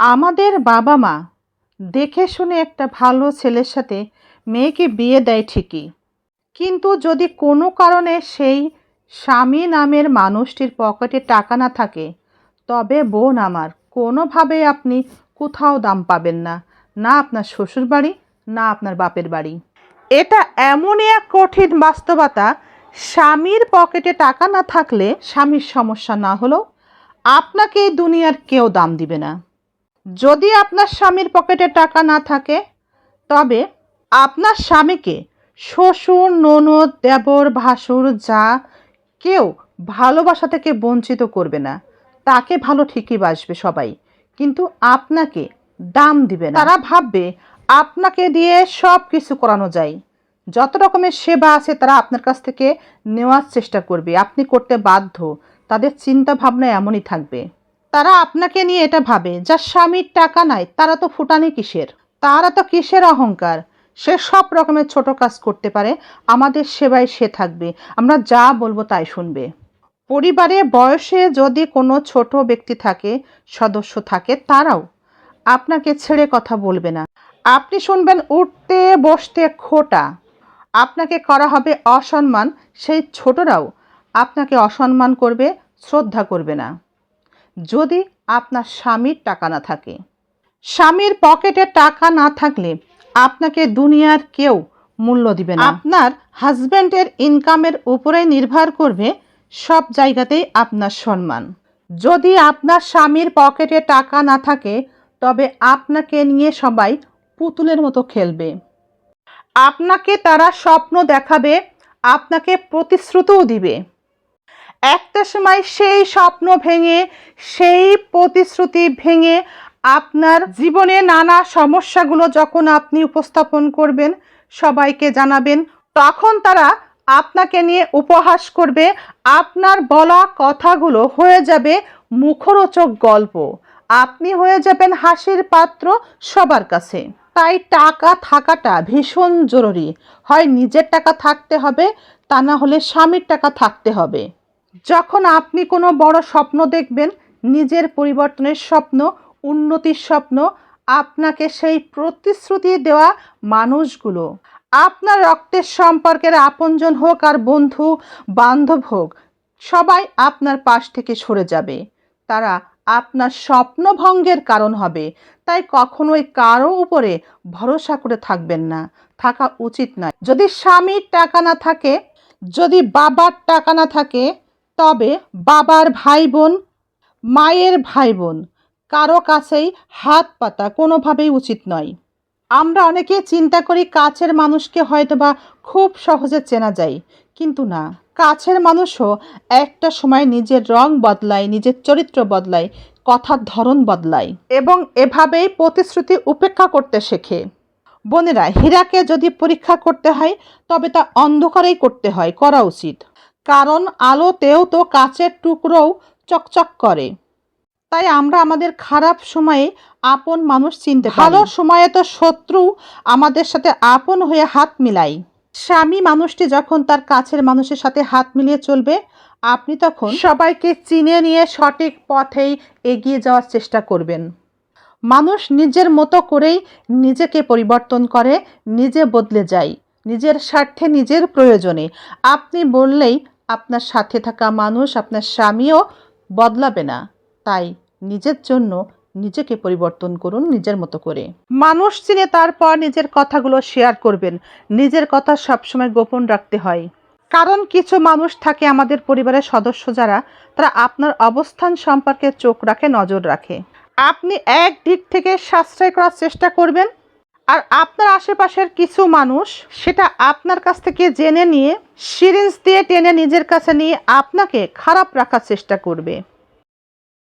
আমাদের বাবা মা দেখে শুনে একটা ভালো ছেলের সাথে মেয়েকে বিয়ে দেয় ঠিকই। কিন্তু যদি কোনো কারণে সেই স্বামী নামের মানুষটির পকেটে টাকা না থাকে, তবে বোন আমার, কোনোভাবে আপনি কোথাও দাম পাবেন না। না আপনার শ্বশুর বাড়ি না আপনার বাপের বাড়ি। এটা এমনই এক কঠিন বাস্তবতা, স্বামীর পকেটে টাকা না থাকলে স্বামীর সমস্যা না হলেও আপনাকে দুনিয়ার কেউ দাম দিবে না। যদি আপনার স্বামীর পকেটে টাকা না থাকে, তবে আপনার স্বামীকে শ্বশুর, ননদ, দেবর, ভাসুর, যা কেউ ভালোবাসা থেকে বঞ্চিত করবে না, তাকে ভালো ঠিকই বাসবে সবাই। কিন্তু আপনাকে দাম দিবে না। তারা ভাববে, আপনাকে দিয়ে সব কিছু করানো যায়। যত রকমের সেবা আছে তারা আপনার কাছ থেকে নেওয়ার চেষ্টা করবে। আপনি করতে বাধ্য। তাদের চিন্তা ভাবনা এমনই থাকবে। তারা আপনাকে নিয়ে এটা ভাবে যার স্বামীর টাকা নাই, তারা তো ফুটানি কিসের? তারা তো কিসের অহংকার? সে সব রকমের ছোট কাজ করতে পারে, আমাদের সেবায় সে থাকবে, আমরা যা বলব তাই শুনবে। পরিবারে বয়সে যদি কোনো ছোট ব্যক্তি থাকে, সদস্য থাকে, তারাও আপনাকে ছেড়ে কথা বলবে না। আপনি শুনবেন, উঠতে বসতে খোটা। আপনাকে করা হবে অসম্মান, সেই ছোটরাও আপনাকে অসম্মান করবে, শ্রদ্ধা করবে না। যদি আপনার স্বামীর টাকা না থাকে। স্বামীর পকেটে টাকা না থাকলে আপনাকে দুনিয়ার কেউ মূল্য দিবে না। আপনার হাজব্যান্ডের ইনকামের উপরে নির্ভর করবে সব জায়গাতেই আপনার সম্মান। যদি আপনার স্বামীর পকেটে টাকা না থাকে, তবে আপনাকে নিয়ে সবাই পুতুলের মতো খেলবে। আপনাকে তারা স্বপ্ন দেখাবে, আপনাকে প্রতিশ্রুতিও দিবে। একটা সময় সেই স্বপ্ন ভেঙে, সেই প্রতিশ্রুতি ভেঙে আপনার জীবনে নানা সমস্যাগুলো যখন আপনি উপস্থাপন করবেন, সবাইকে জানাবেন, তখন তারা আপনাকে নিয়ে উপহাস করবে, আপনার বলা কথাগুলো হয়ে যাবে মুখরোচক গল্প। আপনি হয়ে যাবেন হাসির পাত্র সবার কাছে। তাই টাকা থাকাটা ভীষণ জরুরি। হয় নিজের টাকা থাকতে হবে, তা না হলে স্বামীর টাকা থাকতে হবে। যখন আপনি কোনো বড় স্বপ্ন দেখবেন, নিজের পরিবর্তনের স্বপ্ন, উন্নতির স্বপ্ন, আপনাকে সেই প্রতিশ্রুতি দেওয়া মানুষগুলো। আপনার রক্তের সম্পর্কের আপনজন হোক আর বন্ধু, বান্ধব হোক, সবাই আপনার পাশ থেকে সরে যাবে। তারা আপনার স্বপ্নভঙ্গের কারণ হবে। তাই কখনোই কারও উপরে ভরসা করে থাকবেন না। থাকা উচিত নয়। যদি স্বামীর টাকা না থাকে, যদি বাবার টাকা না থাকে তবে বাবার ভাই বোন মায়ের ভাই বোন কারও কাছেই হাত পাতা কোনোভাবেই উচিত নয়। আমরা অনেকে চিন্তা করি কাছের মানুষকে হয়তো বা খুব সহজে চেনা যায়, কিন্তু না। কাছের মানুষও একটা সময় নিজের রং বদলায়, নিজের চরিত্র বদলায়, কথার ধরন বদলায় এবং এভাবেই প্রতিশ্রুতি উপেক্ষা করতে শেখে। বোনেরা, হীরাকে যদি পরীক্ষা করতে হয়, তবে তা অন্ধকারেই করতে হয়, করা উচিত। কারণ আলোতেও তো কাচের টুকরোও চকচক করে। তাই আমরা আমাদের খারাপ সময়ে আপন মানুষ চিনতে ভালো সময়ে তো শত্রু আমাদের সাথে আপন হয়ে হাত মিলাই। স্বামী মানুষটি যখন তার কাছের মানুষের সাথে হাত মিলিয়ে চলবে, আপনি তখন সবাইকে চিনে নিয়ে সঠিক পথেই এগিয়ে যাওয়ার চেষ্টা করবেন। মানুষ নিজের মতো করেই নিজেকে পরিবর্তন করে, নিজে বদলে যায়। নিজের স্বার্থে নিজের প্রয়োজনে। আপনি বললেই আপনার সাথে থাকা মানুষ আপনার স্বামীও বদলাবে না। তাই নিজের জন্য নিজেকে পরিবর্তন করুন নিজের মতো করে। মানুষ চিনে তারপর নিজের কথাগুলো শেয়ার করবেন। নিজের কথা সবসময় গোপন রাখতে হয়। কারণ কিছু মানুষ থাকে আমাদের পরিবারের সদস্য যারা, তারা আপনার অবস্থান সম্পর্কে চোখ রাখে, নজর রাখে। আপনি এক দিক থেকে সাশ্রয় করার চেষ্টা করবেন আর আপনার আশেপাশের কিছু মানুষ সেটা আপনার কাছ থেকে জেনে নিয়ে সিরিঞ্জ দিয়ে টেনে নিজের কাছে নিয়ে আপনাকে খারাপ রাখার চেষ্টা করবে।